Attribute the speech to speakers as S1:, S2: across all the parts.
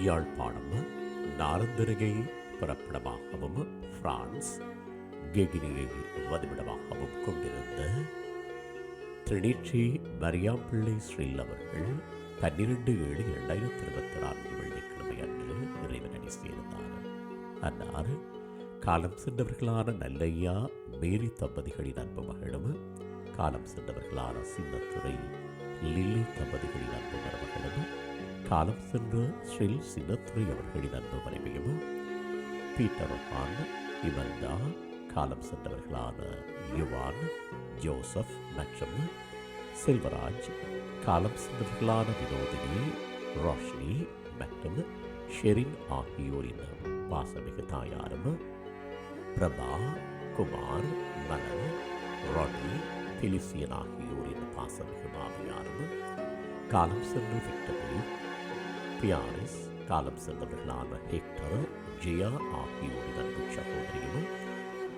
S1: Yazhpanam நாரந்தருகை பிறப்பிடமாகவும் France கெகினியை வதிவிடமாகவும் கொண்டிருந்த திருநீற்றி Mariyampillai Cyril அவர்கள் பன்னிரெண்டு ஏழு இரண்டாயிரத்தி இருபத்தி நான்கு வெள்ளிக்கிழமை அன்று இறைவனடி சேர்ந்தார். அன்னார் காலம் சென்றவர்களான நல்லையா மேரி தம்பதிகளின் அன்பு மகளும் காலம் சென்றவர்களான சின்னத்துறை லில்லி தம்பதிகளின் அன்பு மருமகளும் காலம் சென்ற ஸ்ரீல் சின்னத்துறை அவர்களின் அன்பு மனைவியும் பீட்டர் ஒப்பான் காலம் சென்றவர்களான யுவான் ஜோசப் மற்றும் செல்வராஜ் காலம் சென்றவர்களான வினோதினி ரோஷினி மற்றும் ஷெரின் ஆகியோரின் பாசமிகு தாயாரும் பிரபா குமார் மலர் ராணி பிலிசியன் ஆகியோரின் பாசமிகு மாமியாரும் காலம் சென்று விக்டரி பியாரிஸ் காலம் சென்றவர்களான ஹெக்டர் ஜியா ஆகியோரின் அன்பு சகோதரியும்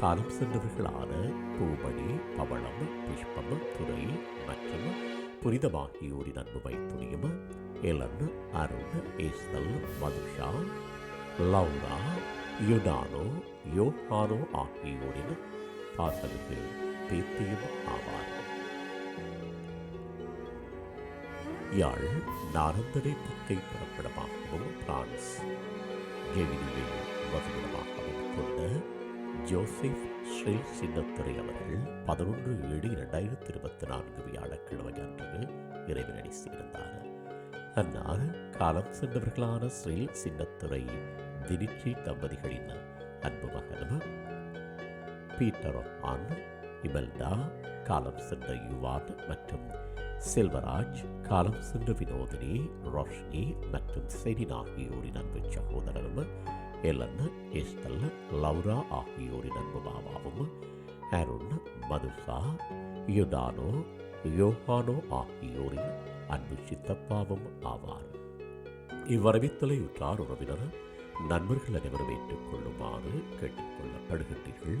S1: காலம் சென்றவர்களான பூமணி பவளம் புஷ்பம் துறை மற்றும் புனிதமாகியோரின் அன்பு மைத்துனியும் எலன் அருண் ஏஸ்தல் மதுஷா லவுரா யுடானோ யோஹானோ ஆகியோரின் பாசலுக்கு பேத்தியும் ஆவார் யாழ் நாரந்தனை தெற்கை புறப்படமாகவும் பிரான்ஸ் ஜெமினியை வதிவிடமாகவும் கொண்ட ஜோசப் ஸ்ரீ சின்னத்துறை அவர்கள் பதினொன்று ஏழு இரண்டாயிரத்தி இருபத்தி நான்கு வியாழக்கிழமை அன்று இறைவனடி சேர்ந்தார் அன்னார் காலம் சென்றவர்களான ஸ்ரீ சின்னத்துறை தினிச்சி தம்பதிகளின் அன்பு மகனும் பீட்டர் ஆன் இமெல்டா காலம் சென்ற யுவான் மற்றும் செல்வராஜ் காலம் சென்ற வினோதினி ரோஷினி மற்றும் செரின் ஆகியோரின் அன்பு சகோதரரும் எலன் எஸ்தல் லவ்ரா ஆகியோரின் அன்பு மாமாவும் அருண் மதுசா யுடானோ யோகானோ ஆகியோரின் அன்பு சித்தப்பாவும் ஆவார். இவ்வரவித்தலை உற்றார் உறவினர் நண்பர்கள் அனைவரும் ஏற்றுக்கொள்ளுமாறு கேட்டுக்கொள்ளப்படுகின்றீர்கள்.